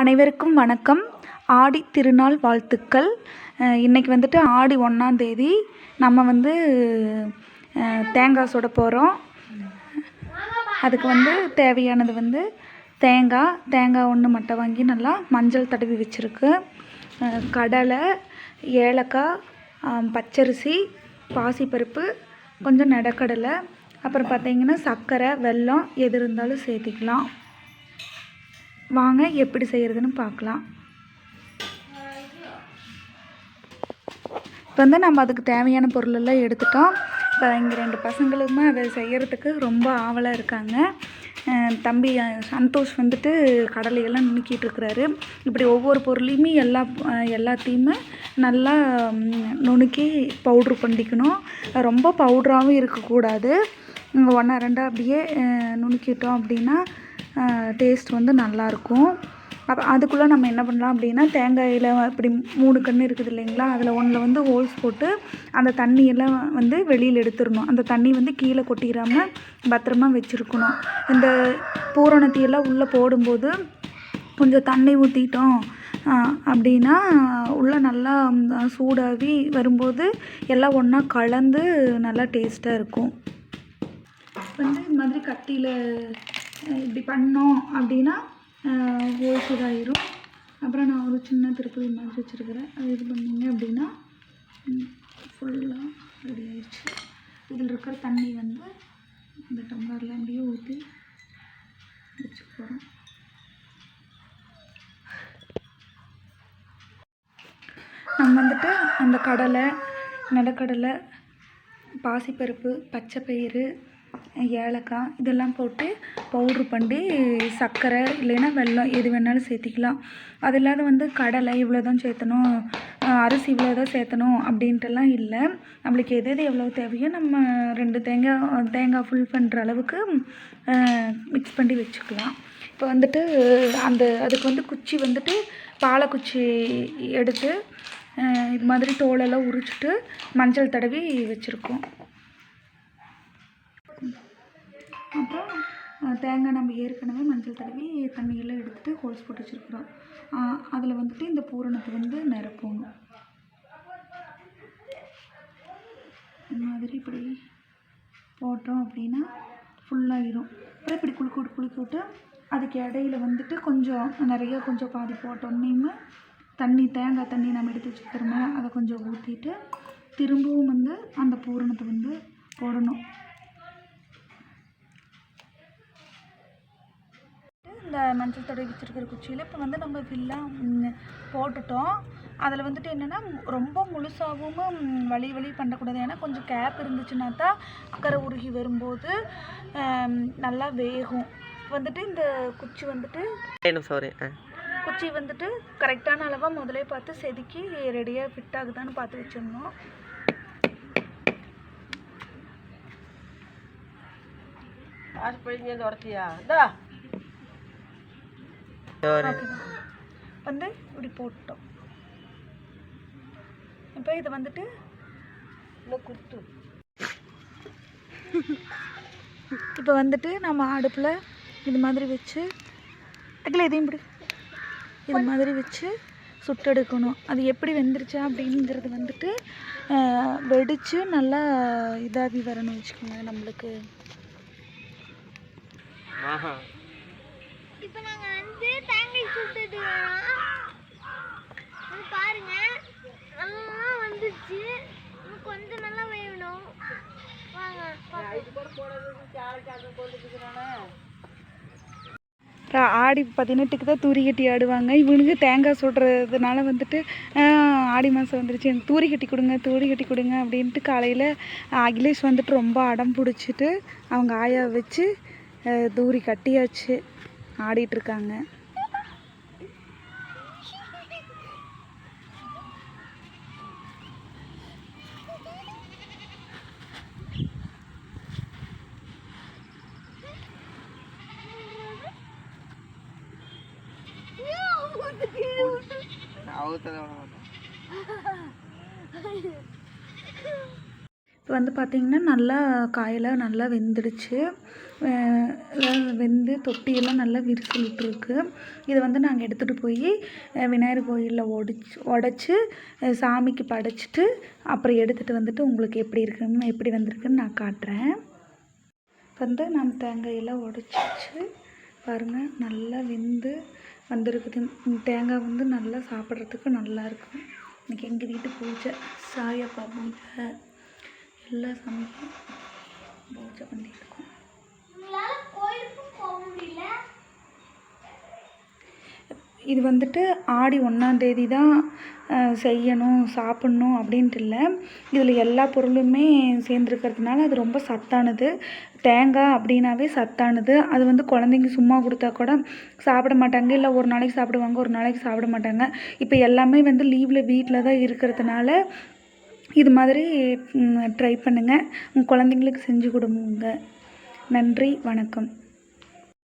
அனைவருக்கும் வணக்கம். ஆடி திருநாள் வாழ்த்துக்கள். இன்றைக்கி வந்துட்டு ஆடி ஒன்றாந்தேதி நம்ம வந்து தேங்காய் சுட போகிறோம் அதுக்கு வந்து தேவையானது வந்து தேங்காய். தேங்காய் ஒன்று மட்டை வாங்கி நல்லா மஞ்சள் தடவி வச்சுருக்கு. கடலை ஏலக்காய் பச்சரிசி பாசிப்பருப்பு கொஞ்சம் நடக்கடலை அப்புறம் பார்த்தீங்கன்னா சர்க்கரை வெல்லம் எது இருந்தாலும் சேர்த்திக்கலாம். வாங்க எப்படி செய்கிறதுன்னு பார்க்கலாம். இப்போ வந்து நம்ம அதுக்கு தேவையான பொருளெல்லாம் எடுத்துட்டோம். இப்போ இங்கே ரெண்டு பசங்களுமே அதை செய்கிறதுக்கு ரொம்ப ஆவலாக இருக்காங்க. தம்பி சந்தோஷ் வந்துட்டு கடலையெல்லாம் நுணுக்கிட்டு இருக்கிறாரு. இப்படி ஒவ்வொரு பொருளையுமே எல்லா எல்லாத்தையுமே நல்லா நுணுக்கி பவுட்ரு பண்ணிக்கணும். ரொம்ப பவுட்ராகவும் இருக்கக்கூடாது. ஒன்றா ரெண்டாக அப்படியே நுணுக்கிட்டோம் அப்படின்னா டேஸ்ட் வந்து நல்லாயிருக்கும் அப்போ அதுக்குள்ளே நம்ம என்ன பண்ணலாம் அப்படின்னா தேங்காயில் இப்படி மூணு கன்று இருக்குது இல்லைங்களா அதில் ஒன்றில் வந்து ஹோல்ஸ் போட்டு அந்த தண்ணியெல்லாம் வந்து வெளியில் எடுத்துடணும். அந்த தண்ணி வந்து கீழே கொட்டிடாமல் பத்திரமா வச்சுருக்கணும். இந்த பூரணத்தையெல்லாம் உள்ளே போடும்போது கொஞ்சம் தண்ணி ஊற்றிட்டோம் அப்படின்னா உள்ளே நல்லா சூடாகி வரும்போது எல்லாம் ஒன்றா கலந்து நல்லா டேஸ்ட்டாக இருக்கும். வந்து இந்த மாதிரி கத்தியில் இப்படி பண்ணோம் அப்படின்னா ஹோல்ஸ் இதாயிரும் அப்புறம் நான் ஒரு சின்ன திருப்பதி மாதிரி வச்சுருக்கிறேன். அது இது பண்ணீங்க அப்படின்னா ஃபுல்லாக ரெடி ஆயிடுச்சு. இதில் இருக்கிற தண்ணி வந்து இந்த டம்ளரில் அப்படியே ஊற்றி வச்சு போகிறோம் நம்ம வந்துட்டு அந்த கடலை நிலக்கடலை பாசிப்பருப்பு பச்சை பயிறு ஏலக்காய் இதெல்லாம் போட்டு பவுட்ரு பண்ணி சர்க்கரை இல்லைன்னா வெல்லம் எது வேணாலும் சேர்த்திக்கலாம். அது இல்லாத வந்து கடலை இவ்வளோ தான் சேர்த்தணும் அரிசி இவ்வளோ தான் சேர்த்தணும் அப்படின்ட்டுலாம் இல்லை. நம்மளுக்கு எது எது எவ்வளோ தேவையோ நம்ம ரெண்டு தேங்காய் தேங்காய் ஃபுல் பண்ணுற அளவுக்கு மிக்ஸ் பண்ணி வச்சுக்கலாம். இப்போ வந்துட்டு அந்த அதுக்கு வந்து குச்சி வந்துட்டு பாலக்குச்சி எடுத்து இது மாதிரி தோலெல்லாம் உரிச்சிட்டு மஞ்சள் தடவி வச்சுருக்கோம். அப்புறம் தேங்காய் நம்ம ஏற்கனவே மஞ்சள் தடவி தண்ணியெல்லாம் எடுத்துகிட்டு ஹோல்ஸ் போட்டு வச்சுருக்குறோம். அதில் வந்துட்டு இந்த பூரணத்தை வந்து நிரப்பணும். இந்த மாதிரி இப்படி போட்டோம் அப்படின்னா ஃபுல்லாகிடும் அப்புறம் இப்படி குலுக்கி விட்டு குலுக்கி விட்டு அதுக்கு இடையில வந்துட்டு கொஞ்சம் நிறைய கொஞ்சம் பாதி போட்டோன்னே தண்ணி தேங்காய் தண்ணி நம்ம எடுத்து வச்சுக்கிறோமே அதை கொஞ்சம் ஊற்றிட்டு திரும்பவும் வந்து அந்த பூரணத்தை வந்து போடணும். இந்த மஞ்சள் தடவி வச்சுருக்கிற குச்சியில் இப்போ வந்து நம்ம ஃபில்லாக போட்டுட்டோம். அதில் வந்துட்டு என்னென்னா ரொம்ப முழுசாகவும் வலி வலி பண்ணக்கூடாது. ஏன்னா கொஞ்சம் கேப் இருந்துச்சுன்னா தான் அக்கறை உருகி வரும்போது நல்லா வேகும். வந்துட்டு இந்த குச்சி வந்துட்டு சாரி குச்சி வந்துட்டு கரெக்டான அளவாக முதலே பார்த்து செதுக்கி ரெடியாக ஃபிட் ஆகுதான்னு பார்த்து வச்சிடணும். போய் உடச்சியா? ஓகேவா வந்து இப்படி போட்டோம். இப்போ இதை வந்துட்டு குத்து இப்போ வந்துட்டு நம்ம அடுப்பில் இது மாதிரி வச்சு அகில இதையும் இப்படி இது மாதிரி வச்சு சுட்டெடுக்கணும் அது எப்படி வெந்துருச்சா அப்படிங்கிறது வந்துட்டு வெடிச்சு நல்லா இதாகி வரணும் வச்சுக்கோங்க நம்மளுக்கு. ஆஹா. இப்போ நாங்கள் வந்து தேங்காய் சுட்டுட்டு வரோம் பாருங்க நல்லா வந்துச்சு இன்னும் கொஞ்சம் நல்லா வேணும். ஆடி பதினெட்டுக்கு தான் தூரி கட்டி ஆடுவாங்க. இவனுக்கு தேங்காய் சுடுறதுனால வந்துட்டு ஆடி மாதம் வந்துருச்சு. எனக்கு தூரி கட்டி கொடுங்க தூரி கட்டி கொடுங்க அப்படின்ட்டு காலையில் அகிலேஷ் வந்துட்டு ரொம்ப அடம் பிடிச்சிட்டு அவங்க ஆயா வச்சு தூரி கட்டியாச்சு. ஆடிட்டு இருக்காங்க இப்போ வந்து பார்த்திங்கன்னா நல்லா காயெல்லாம் நல்லா வெந்துடுச்சு. வெந்து தொட்டியெல்லாம் நல்லா விரிசலிட்டுருக்கு இதை வந்து நாங்கள் எடுத்துகிட்டு போய் விநாயகர் கோயிலில் ஒடிச்சு உடச்சி சாமிக்கு படைச்சிட்டு அப்புறம் எடுத்துகிட்டு வந்துட்டு உங்களுக்கு எப்படி இருக்குன்னு எப்படி வந்திருக்குன்னு நான் காட்டுறேன். வந்து நம்ம தேங்காயெல்லாம் உடச்சிச்சு பாருங்கள் நல்லா வெந்து வந்திருக்குது. தேங்காய் வந்து நல்லா சாப்பிட்றதுக்கு நல்லா இருக்கும். இன்றைக்கி எங்கள் வீட்டு பூஜை. சாயப்பா பூஜை. எல்லா சாமிக்கும் பூஜை பண்ணியிருக்கோம். இது வந்துட்டு ஆடி ஒன்றாந்தேதி தான் செய்யணும் சாப்பிட்ணும் அப்படின்ட்டு இல்லை. இதில் எல்லா பொருளுமே சேர்ந்துருக்கிறதுனால அது ரொம்ப சத்தானது. தேங்காய் அப்படின்னாவே சத்தானது. அது வந்து குழந்தைங்க சும்மா கொடுத்தா கூட சாப்பிட மாட்டாங்க. இல்லை ஒரு நாளைக்கு சாப்பிடுவாங்க ஒரு நாளைக்கு சாப்பிட மாட்டாங்க. இப்போ எல்லாமே வந்து லீவில் வீட்டில் தான் இருக்கிறதுனால இது மாதிரி ட்ரை பண்ணுங்கள் உங்கள் குழந்தைங்களுக்கு செஞ்சு கொடுங்க. நன்றி வணக்கம்.